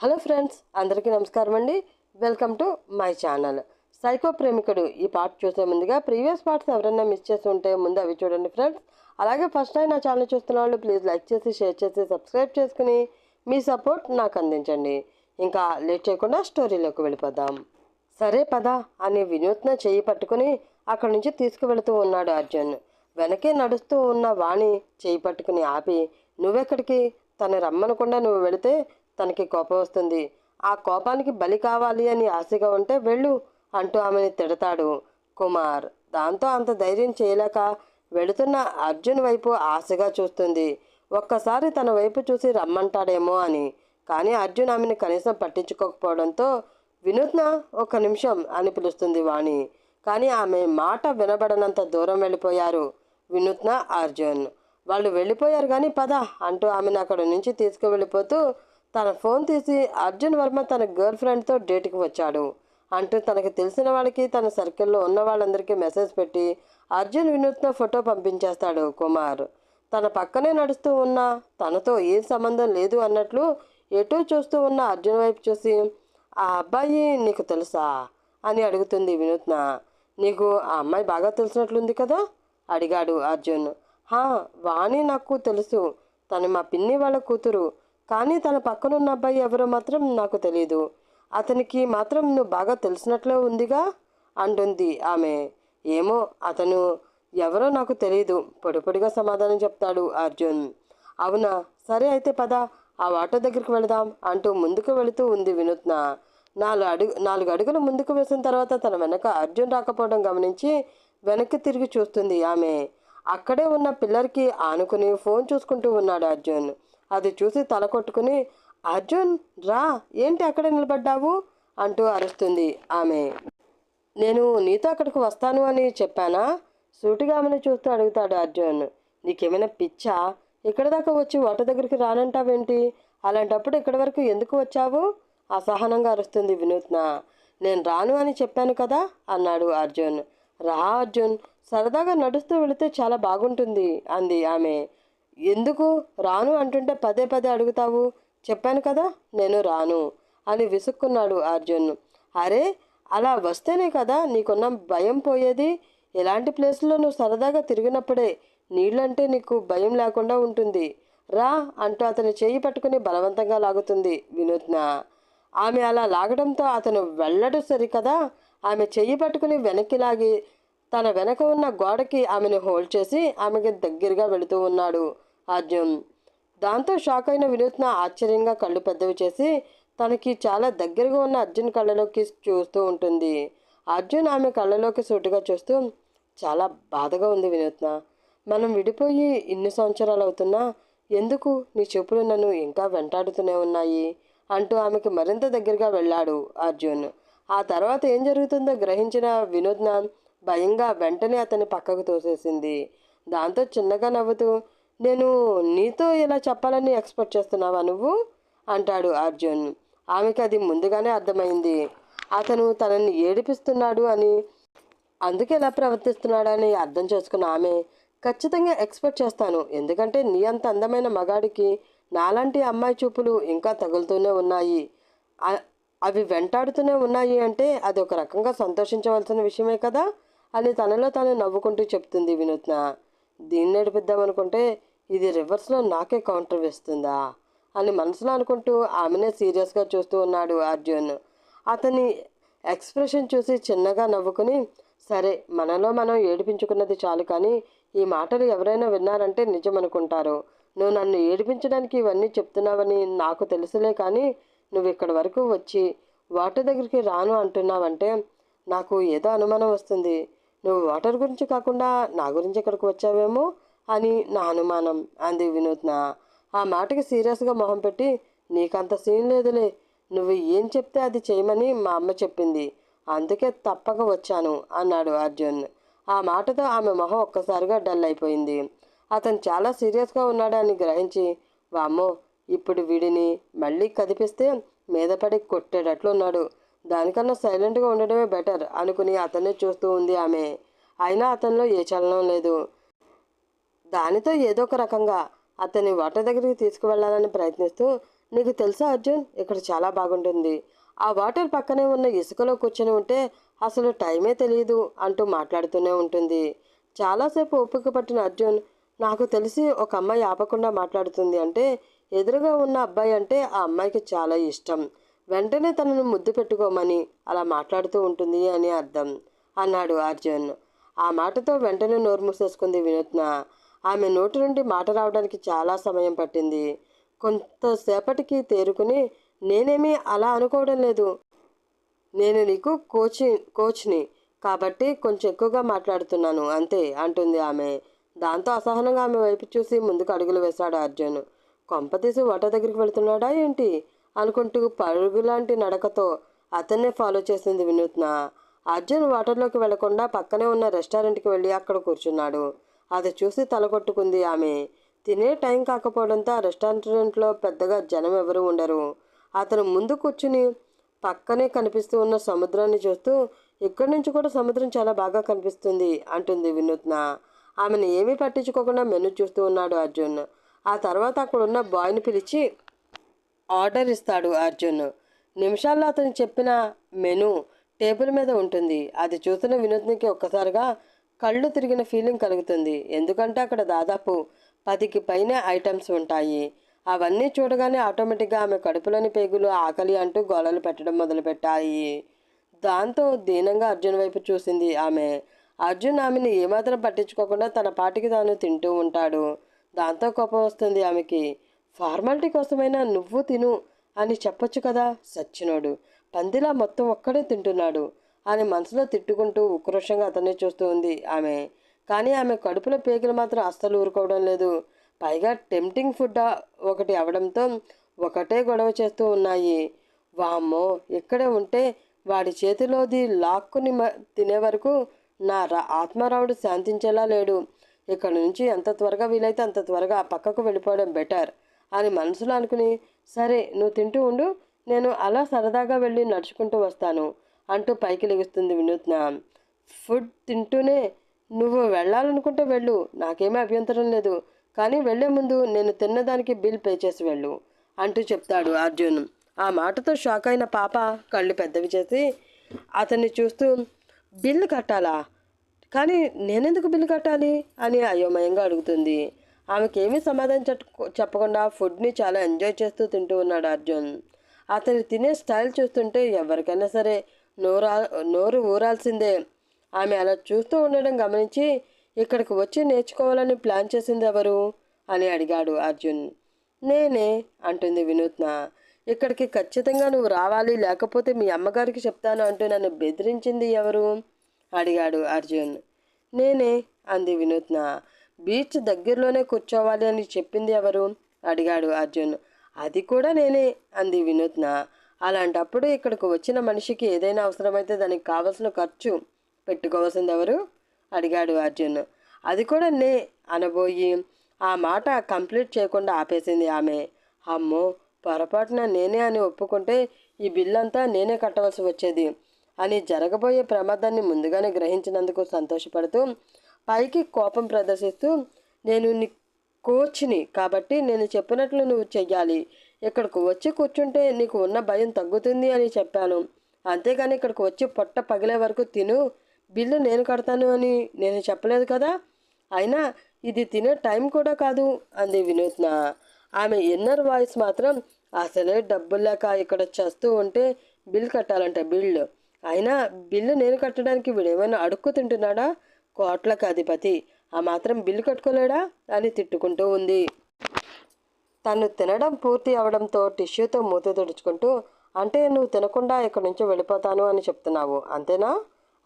Hello friends అందరికీ నమస్కారం అండి. Welcome to my channel. Psycho ప్రేమికుడు ఈ పార్ట్ చూసే ముందుగా ప్రీవియస్ పార్ట్స్ ఎవరైనా మిస్ చేసి ఉంటే ముందు అవి చూడండి ఫ్రెండ్స్. అలాగే ఫస్ట్ టైం నా ఛానల్ చూస్తున్న వాళ్ళు ప్లీజ్ లైక్ చేసి షేర్ చేసి సబ్స్క్రైబ్ చేసుకుని మీ సపోర్ట్ నాకు అందించండి. ఇంకా లేట్ చేయకుండా స్టోరీలోకి వెళ్ళిపోదాం. సరే పద అని వినూత్న చేయి పట్టుకుని అక్కడి నుంచి తీసుకువెళుతూ ఉన్నాడు అర్జున్. వెనకే నడుస్తూ ఉన్న వాణి చేయి పట్టుకుని ఆపి నువ్వెక్కడికి? తను రమ్మనకుండా నువ్వు వెళితే తనకి కోపం వస్తుంది. ఆ కోపానికి బలి కావాలి అని ఆశగా ఉంటే వెళ్ళు అంటూ ఆమెని తిడతాడు కుమార్. దాంతో అంత ధైర్యం చేయలేక వెళుతున్న అర్జున్ వైపు ఆశగా చూస్తుంది. ఒక్కసారి తన వైపు చూసి రమ్మంటాడేమో అని. కానీ అర్జున్ ఆమెను కనీసం పట్టించుకోకపోవడంతో వినూత్న ఒక నిమిషం అని పిలుస్తుంది వాణి. కానీ ఆమె మాట వినబడనంత దూరం వెళ్ళిపోయారు వినూత్న అర్జున్. వాళ్ళు వెళ్ళిపోయారు కానీ పద అంటూ ఆమెను అక్కడ నుంచి తీసుకువెళ్ళిపోతూ తన ఫోన్ తీసి అర్జున్ వర్మ తన గర్ల్ ఫ్రెండ్తో డేట్కి వచ్చాడు. అంటూ తనకు తెలిసిన వాళ్ళకి తన సర్కిల్లో ఉన్న వాళ్ళందరికీ మెసేజ్ పెట్టి అర్జున్ వినూత్న ఫోటో పంపించేస్తాడు కుమార్. తన పక్కనే నడుస్తూ ఉన్న తనతో ఏం సంబంధం లేదు అన్నట్లు ఎటూ చూస్తూ ఉన్న అర్జున్ వైపు చూసి ఆ అబ్బాయి నీకు తెలుసా? అని అడుగుతుంది వినూత్న. నీకు ఆ అమ్మాయి బాగా తెలిసినట్లుంది కదా? అడిగాడు అర్జున్. హా వాణి నాకు తెలుసు. తను మా పిన్ని వాళ్ళ కూతురు. కానీ తన పక్కనున్న అబ్బాయి ఎవరో మాత్రం నాకు తెలియదు అతనికి మాత్రం నువ్వు బాగా తెలిసినట్లే ఉందిగా అంటుంది ఆమె. ఏమో అతను ఎవరో నాకు తెలియదు పొడిపొడిగా సమాధానం చెప్తాడు అర్జున్. అవునా? సరే అయితే పద ఆ ఆటో దగ్గరికి వెళదాం అంటూ ముందుకు వెళుతూ ఉంది వినూత్న. నాలుగు అడుగు నాలుగు అడుగులు ముందుకు వేసిన తర్వాత తన వెనక అర్జున్ రాకపోవడం గమనించి వెనక్కి తిరిగి చూస్తుంది ఆమె. అక్కడే ఉన్న పిల్లర్కి ఆనుకుని ఫోన్ చూసుకుంటూ ఉన్నాడు అర్జున్. అది చూసి తల కొట్టుకుని అర్జున్ రా ఏంటి అక్కడ నిలబడ్డావు? అంటూ అరుస్తుంది ఆమె. నేను నీతో అక్కడికి వస్తాను అని చెప్పానా? సూటిగా ఆమెను చూస్తూ అడుగుతాడు అర్జున్. నీకేమైనా పిచ్చా? ఇక్కడ దాకా వచ్చి వాట దగ్గరికి రానంటావేంటి? అలాంటప్పుడు ఇక్కడి వరకు ఎందుకు వచ్చావు? అసహనంగా అరుస్తుంది వినూత్న. నేను రాను అని చెప్పాను కదా? అన్నాడు అర్జున్. రా అర్జున్ సరదాగా నడుస్తూ వెళితే చాలా బాగుంటుంది అంది ఆమె. ఎందుకు? రాను అంటుంటే పదే పదే అడుగుతావు. చెప్పాను కదా నేను రాను అని విసుక్కున్నాడు అర్జున్. అరే అలా వస్తేనే కదా నీకున్న భయం పోయేది. ఎలాంటి ప్లేస్లో నువ్వు సరదాగా తిరిగినప్పుడే నీళ్ళంటే నీకు భయం లేకుండా ఉంటుంది. రా అంటూ అతని చేయి పట్టుకుని బలవంతంగా లాగుతుంది వినూత్న. ఆమె అలా లాగడంతో అతను వెళ్ళడం సరికదా? ఆమె చెయ్యి పట్టుకుని వెనక్కి లాగి తన వెనక ఉన్న గోడకి ఆమెను హోల్డ్ చేసి ఆమెకి దగ్గరగా వెళుతూ ఉన్నాడు. అర్జున్. దాంతో షాక్ అయిన వినూత్న ఆశ్చర్యంగా కళ్ళు పెద్దవి చేసి తనకి చాలా దగ్గరగా ఉన్న అర్జున్ కళ్ళలోకి చూస్తూ ఉంటుంది. అర్జున్ ఆమె కళ్ళలోకి సూటుగా చూస్తూ చాలా బాధగా ఉంది వినూత్న. మనం విడిపోయి ఇన్ని సంవత్సరాలు అవుతున్నా ఎందుకు నీ చూపులు నన్ను ఇంకా వెంటాడుతూనే ఉన్నాయి? అంటూ ఆమెకు మరింత దగ్గరగా వెళ్ళాడు అర్జున్. ఆ తర్వాత ఏం జరుగుతుందో గ్రహించిన వినోద్న భయంగా వెంటనే అతని పక్కకు తోసేసింది. దాంతో చిన్నగా నవ్వుతూ నేను నీతో ఇలా చెప్పాలని ఎక్స్పెక్ట్ చేస్తున్నావా నువ్వు? అంటాడు అర్జున్. ఆమెకి అది ముందుగానే అర్థమైంది. అతను తనని ఏడిపిస్తున్నాడు అని అందుకే ఎలా ప్రవర్తిస్తున్నాడని అర్థం చేసుకున్న ఆమె ఖచ్చితంగా ఎక్స్పెక్ట్ చేస్తాను. ఎందుకంటే నీ అంత అందమైన మగాడికి నాలాంటి అమ్మాయి చూపులు ఇంకా తగులుతూనే ఉన్నాయి. అవి వెంటాడుతూనే ఉన్నాయి అంటే అది ఒక రకంగా సంతోషించవలసిన విషయమే కదా? అని తనలో తాను నవ్వుకుంటూ చెప్తుంది వినూత్న. దీన్ని నడిపిద్దామనుకుంటే ఇది రివర్స్లో నాకే కౌంటర్ వేస్తుందా? అని మనసులో అనుకుంటూ ఆమెనే సీరియస్గా చూస్తూ ఉన్నాడు అర్జున్. అతని ఎక్స్ప్రెషన్ చూసి చిన్నగా నవ్వుకుని సరే మనలో మనం ఏడిపించుకున్నది చాలు కానీ ఈ మాటలు ఎవరైనా విన్నారంటే నిజం అనుకుంటారు. నువ్వు నన్ను ఏడిపించడానికి ఇవన్నీ చెప్తున్నావని నాకు తెలుసులే కానీ నువ్వు ఇక్కడి వరకు వచ్చి వాటర్ దగ్గరికి రాను అంటున్నావంటే నాకు ఏదో అనుమానం వస్తుంది. నువ్వు వాటర్ గురించి కాకుండా నా గురించి ఇక్కడికి వచ్చావేమో? అని నా అనుమానం. అంది వినూత్న. ఆ మాటకి సీరియస్గా మొహం పెట్టి నీకంత సీన్ లేదులే నువ్వు ఏం చెప్తే అది చేయమని మా అమ్మ చెప్పింది. అందుకే తప్పక వచ్చాను అన్నాడు అర్జున్. ఆ మాటతో ఆమె మొహం ఒక్కసారిగా డల్ అయిపోయింది. అతను చాలా సీరియస్గా ఉన్నాడని గ్రహించి వామ్మో ఇప్పుడు వీడిని మళ్ళీ కదిపిస్తే మీద పడి కొట్టేటట్లు ఉన్నాడు. దానికన్నా సైలెంట్గా ఉండడమే బెటర్ అనుకుని అతన్నే చూస్తూ ఉంది ఆమె. అయినా అతనిలో ఏ చలనం లేదు. దానితో ఏదో ఒక రకంగా అతన్ని వాటర్ దగ్గరికి తీసుకువెళ్ళాలని ప్రయత్నిస్తూ నీకు తెలుసా అర్జున్? ఇక్కడ చాలా బాగుంటుంది. ఆ వాటర్ పక్కనే ఉన్న ఇసుకలో కూర్చొని ఉంటే అసలు టైమే తెలియదు అంటూ మాట్లాడుతూనే ఉంటుంది. చాలాసేపు ఓపిక పట్టిన అర్జున్ నాకు తెలిసి ఒక అమ్మాయి ఆపకుండా మాట్లాడుతుంది అంటే ఎదురుగా ఉన్న అబ్బాయి అంటే ఆ అమ్మాయికి చాలా ఇష్టం. వెంటనే తనను ముద్దు పెట్టుకోమని అలా మాట్లాడుతూ ఉంటుంది అని అర్థం అన్నాడు అర్జున్. ఆ మాటతో వెంటనే నోరు మూసేసుకుంది వినూత్న. ఆమె నోటి నుండి మాట రావడానికి చాలా సమయం పట్టింది. కొంతసేపటికి తేరుకుని నేనేమీ అలా అనుకోవడం లేదు. నేను నీకు కోచి కోచ్ని కాబట్టి కొంచెం ఎక్కువగా మాట్లాడుతున్నాను అంతే అంటుంది ఆమె. దాంతో అసహనంగా ఆమె వైపు చూసి ముందుకు అడుగులు వేశాడు అర్జున్. కొంపతీసి వట దగ్గరికి వెళ్తున్నాడా ఏంటి? అనుకుంటూ పరుగులాంటి నడకతో అతన్నే ఫాలో చేసింది వినూత్న. అర్జున్ వాటర్లోకి వెళ్ళకుండా పక్కనే ఉన్న రెస్టారెంట్కి వెళ్ళి అక్కడ కూర్చున్నాడు. అది చూసి తలకొట్టుకుంది ఆమె. తినే టైం కాకపోవడంతో రెస్టారెంట్లో పెద్దగా జనం ఎవరు ఉండరు. అతను ముందు కూర్చుని పక్కనే కనిపిస్తూ ఉన్న సముద్రాన్ని చూస్తూ ఇక్కడి నుంచి కూడా సముద్రం చాలా బాగా కనిపిస్తుంది అంటుంది వినూత్న. ఆమెను ఏమీ పట్టించుకోకుండా మెను చూస్తూ ఉన్నాడు అర్జున్. ఆ తర్వాత అక్కడ ఉన్న బాయ్ని పిలిచి ఆర్డర్ ఇస్తాడు అర్జున్. నిమిషాల్లో అతను చెప్పిన మెను టేబుల్ మీద ఉంటుంది. అది చూసిన వినూత్నకి ఒక్కసారిగా కళ్ళు తిరిగిన ఫీలింగ్ కలుగుతుంది. ఎందుకంటే అక్కడ దాదాపు పదికి పైన ఐటమ్స్ ఉంటాయి. అవన్నీ చూడగానే ఆటోమేటిక్గా ఆమె కడుపులోని పేగులు ఆకలి అంటూ గోళలు పెట్టడం మొదలుపెట్టాయి. దాంతో దీనంగా అర్జున్ వైపు చూసింది ఆమె. అర్జున్ ఆమెను ఏమాత్రం పట్టించుకోకుండా తన పాటికి తాను తింటూ ఉంటాడు. దాంతో కోపం వస్తుంది ఆమెకి. ఫార్మాలిటీ కోసమైనా నువ్వు తిను అని చెప్పొచ్చు కదా సచ్చినోడు. పందిలా మొత్తం ఒక్కడే తింటున్నాడు. అని మనసులో తిట్టుకుంటూ ఉక్రోషంగా అతన్ని చూస్తూ ఉంది ఆమె. కానీ ఆమె కడుపులో పేగులు మాత్రం అస్సలు ఊరుకోవడం లేదు. పైగా టెంప్టింగ్ ఫుడ్ ఒకటి అవడంతో ఒకటే గొడవ చేస్తూ ఉన్నాయి. వామ్మో ఇక్కడే ఉంటే వాడి చేతిలోది లాక్కుని మ- తినే వరకు నా రా- ఆత్మారావుడు శాంతించేలా లేడు. ఇక్కడ నుంచి ఎంత త్వరగా వీలైతే అంత త్వరగా పక్కకు వెళ్ళిపోవడం బెటర్ అని మనసులో అనుకుని సరే నువ్వు తింటూ ఉండు నేను అలా సరదాగా వెళ్ళి నడుచుకుంటూ వస్తాను. అంటూ పైకి లెగుస్తుంది వినూత్న. ఫుడ్ తింటూనే నువ్వు వెళ్ళాలనుకుంటే వెళ్ళు నాకేమీ అభ్యంతరం లేదు. కానీ వెళ్ళే ముందు నేను తిన్నదానికి బిల్ పే చేసి వెళ్ళు అంటూ చెప్తాడు అర్జున్. ఆ మాటతో షాక్ అయిన పాప కళ్ళు పెద్దవి చేసి అతన్ని చూస్తూ బిల్లు కట్టాలా? కానీ నేనెందుకు బిల్లు కట్టాలి? అని అయోమయంగా అడుగుతుంది. ఆమెకేమీ సమాధానం చెప్పకుండా ఫుడ్ని చాలా ఎంజాయ్ చేస్తూ తింటూ ఉన్నాడు అర్జున్. అతను తినే స్టైల్ చూస్తుంటే ఎవరికైనా సరే నోరా నోరు ఊరాల్సిందే. ఆమె అలా చూస్తూ ఉండడం గమనించి ఇక్కడికి వచ్చి నేర్చుకోవాలని ప్లాన్ చేసింది ఎవరు? అని అడిగాడు అర్జున్. నేనే అంటుంది వినూత్న. ఇక్కడికి ఖచ్చితంగా నువ్వు రావాలి లేకపోతే మీ అమ్మగారికి చెప్తాను అంటూ నన్ను బెదిరించింది ఎవరు? అడిగాడు అర్జున్. నేనే అంది వినూత్న. బీచ్ దగ్గరలోనే కూర్చోవాలి అని చెప్పింది ఎవరు? అడిగాడు అర్జున్. అది కూడా నేనే అంది వినూత్న. అలాంటప్పుడు ఇక్కడికి వచ్చిన మనిషికి ఏదైనా అవసరమైతే దానికి కావలసిన ఖర్చు పెట్టుకోవాల్సింది ఎవరు? అడిగాడు అర్జున్. అది కూడా నే అనబోయి ఆ మాట కంప్లీట్ చేయకుండా ఆపేసింది ఆమె. అమ్మో పొరపాటున నేనే అని ఒప్పుకుంటే ఈ బిల్లంతా నేనే కట్టవలసి వచ్చేది అని జరగబోయే ప్రమాదాన్ని ముందుగానే గ్రహించినందుకు సంతోషపడుతూ పైకి కోపం ప్రదర్శిస్తూ నేను నీ కోచ్ని కాబట్టి నేను చెప్పినట్లు నువ్వు చెయ్యాలి. ఇక్కడికి వచ్చి కూర్చుంటే నీకు ఉన్న భయం తగ్గుతుంది అని చెప్పాను. అంతేగాని ఇక్కడికి వచ్చి పొట్ట పగిలే వరకు తిను. బిల్లు నేను కడతాను అని నేను చెప్పలేదు కదా? అయినా ఇది తినే టైం కూడా కాదు అంది వినూత్న. ఆమె ఇన్నర్ వాయిస్ మాత్రం అసలే డబ్బులు లేక ఇక్కడ చేస్తూ ఉంటే బిల్ కట్టాలంట బిల్లు. అయినా బిల్లు నేను కట్టడానికి వీడేమైనా అడుక్కు తింటున్నాడా? కోట్లకు అధిపతి. ఆ మాత్రం బిల్లు కట్టుకోలేడా? అని తిట్టుకుంటూ ఉంది. తను తినడం పూర్తి అవడంతో టిష్యూతో మూత తుడుచుకుంటూ అంటే నువ్వు తినకుండా ఇక్కడి నుంచి వెళ్ళిపోతాను అని చెప్తున్నావు అంతేనా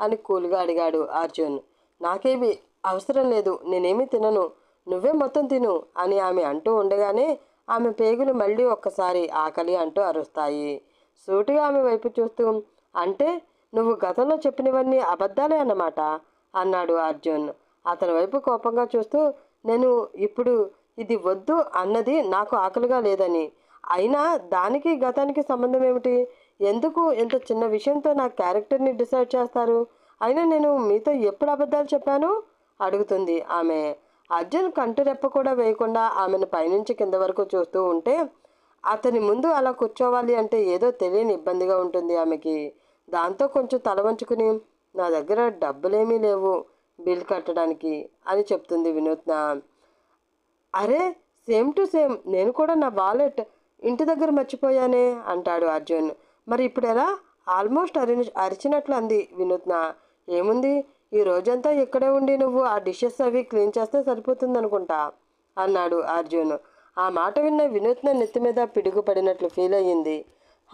అని కూల్గా అడిగాడు అర్జున్. నాకేమి అవసరం లేదు నేనేమీ తినను నువ్వే మొత్తం తిను అని ఆమె అంటూ ఉండగానే ఆమె పేగులు మళ్ళీ ఒక్కసారి ఆకలి అంటూ అరుస్తాయి. సూటిగా ఆమె వైపు చూస్తూ అంటే నువ్వు గతంలో చెప్పినవన్నీ అబద్ధాలే అన్నమాట అన్నాడు అర్జున్. అతని వైపు కోపంగా చూస్తూ నేను ఇప్పుడు ఇది వద్దు అన్నది నాకు ఆకలిగా లేదని. అయినా దానికి గతానికి సంబంధం ఏమిటి? ఎందుకు ఇంత చిన్న విషయంతో నా క్యారెక్టర్ని డిసైడ్ చేస్తారు? అయినా నేను మీతో ఎప్పుడు అబద్ధాలు చెప్పాను? అడుగుతుంది ఆమె. అర్జున్ కంటి రెప్ప కూడా వేయకుండా ఆమెను పైనుంచి కింద వరకు చూస్తూ ఉంటే అతని ముందు అలా కూర్చోవాలి అంటే ఏదో తెలియని ఇబ్బందిగా ఉంటుంది ఆమెకి. దాంతో కొంచెం తల వంచుకుని నా దగ్గర డబ్బులేమీ లేవు బిల్ కట్టడానికి అని చెప్తుంది వినూత్న. అరే సేమ్ టు సేమ్ నేను కూడా నా వాలెట్ ఇంటి దగ్గర మర్చిపోయానే అంటాడు అర్జున్. మరి ఇప్పుడు ఎలా? ఆల్మోస్ట్ అరి అరిచినట్లు అంది వినూత్న. ఏముంది? ఈ రోజంతా ఇక్కడే ఉండి నువ్వు ఆ డిషెస్ అవి క్లీన్ చేస్తే సరిపోతుంది అనుకుంటా అన్నాడు అర్జున్. ఆ మాట విన్న వినూత్న నెత్తి మీద పిడుగుపడినట్లు ఫీల్ అయ్యింది.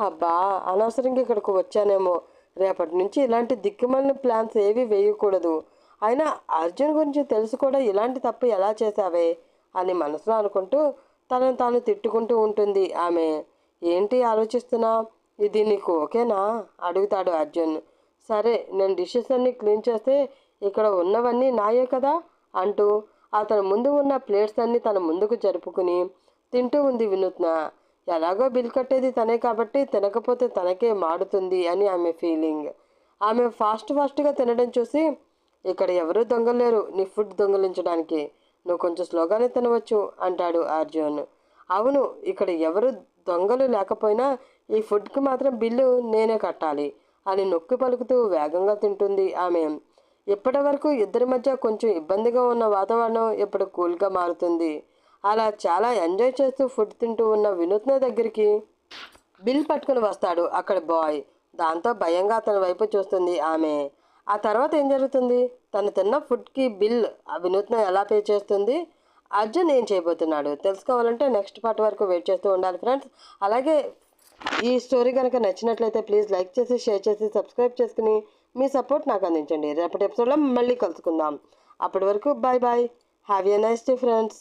అబ్బా అనవసరంగా ఇక్కడికి వచ్చానేమో. రేపటి నుంచి ఇలాంటి దిక్కుమాలిన ప్లాన్స్ ఏవి వేయకూడదు. అయినా అర్జున్ గురించి తెలుసు కూడా ఇలాంటి తప్పు ఎలా చేశావే? అని మనసులో అనుకుంటూ తనను తాను తిట్టుకుంటూ ఉంటుంది. ఆమె ఏంటి ఆలోచిస్తున్నా? ఇది నీకు ఓకేనా? అడుగుతాడు అర్జున్. సరే నేను డిషెస్ అన్నీ క్లీన్ చేస్తే ఇక్కడ ఉన్నవన్నీ నాయే కదా? అంటూ అతని ముందు ఉన్న ప్లేట్స్ అన్నీ తన ముందుకు జరుపుకుని తింటూ ఉంది వినూత్న. ఎలాగో బిల్ కట్టేది తనే కాబట్టి తినకపోతే తనకే మాడుతుంది అని ఆమె ఫీలింగ్ ఆమె ఫాస్ట్ ఫాస్ట్గా తినడం చూసి ఇక్కడ ఎవరూ దొంగలేరు నీ ఫుడ్ దొంగలించడానికి. నువ్వు కొంచెం స్లోగానే తినవచ్చు అంటాడు అర్జున్. అవును ఇక్కడ ఎవరు దొంగలు లేకపోయినా ఈ ఫుడ్కి మాత్రం బిల్లు నేనే కట్టాలి అని నొక్కి పలుకుతూ వేగంగా తింటుంది ఆమె. ఇప్పటి వరకు ఇద్దరి మధ్య కొంచెం ఇబ్బందిగా ఉన్న వాతావరణం ఇప్పుడు కూల్గా మారుతుంది. అలా చాలా ఎంజాయ్ చేస్తూ ఫుడ్ తింటూ ఉన్న వినూత్న దగ్గరికి బిల్ పట్టుకుని వస్తాడు అక్కడ బాయ్. దాంతో భయంగా అతని వైపు చూస్తుంది ఆమె. ఆ తర్వాత ఏం జరుగుతుంది? తను తిన్న ఫుడ్కి బిల్ ఆ వినూత్న ఎలా పే చేస్తుంది? అర్జున్ ఏం చేయబోతున్నాడు? తెలుసుకోవాలంటే నెక్స్ట్ పార్ట్ వరకు వెయిట్ చేస్తూ ఉండాలి ఫ్రెండ్స్. అలాగే ఈ స్టోరీ కనుక నచ్చినట్లయితే ప్లీజ్ లైక్ చేసి షేర్ చేసి సబ్స్క్రైబ్ చేసుకుని మీ సపోర్ట్ నాకు అందించండి. రేపటి ఎపిసోడ్లో మళ్ళీ కలుసుకుందాం. అప్పటి వరకు bye bye have a nice day friends.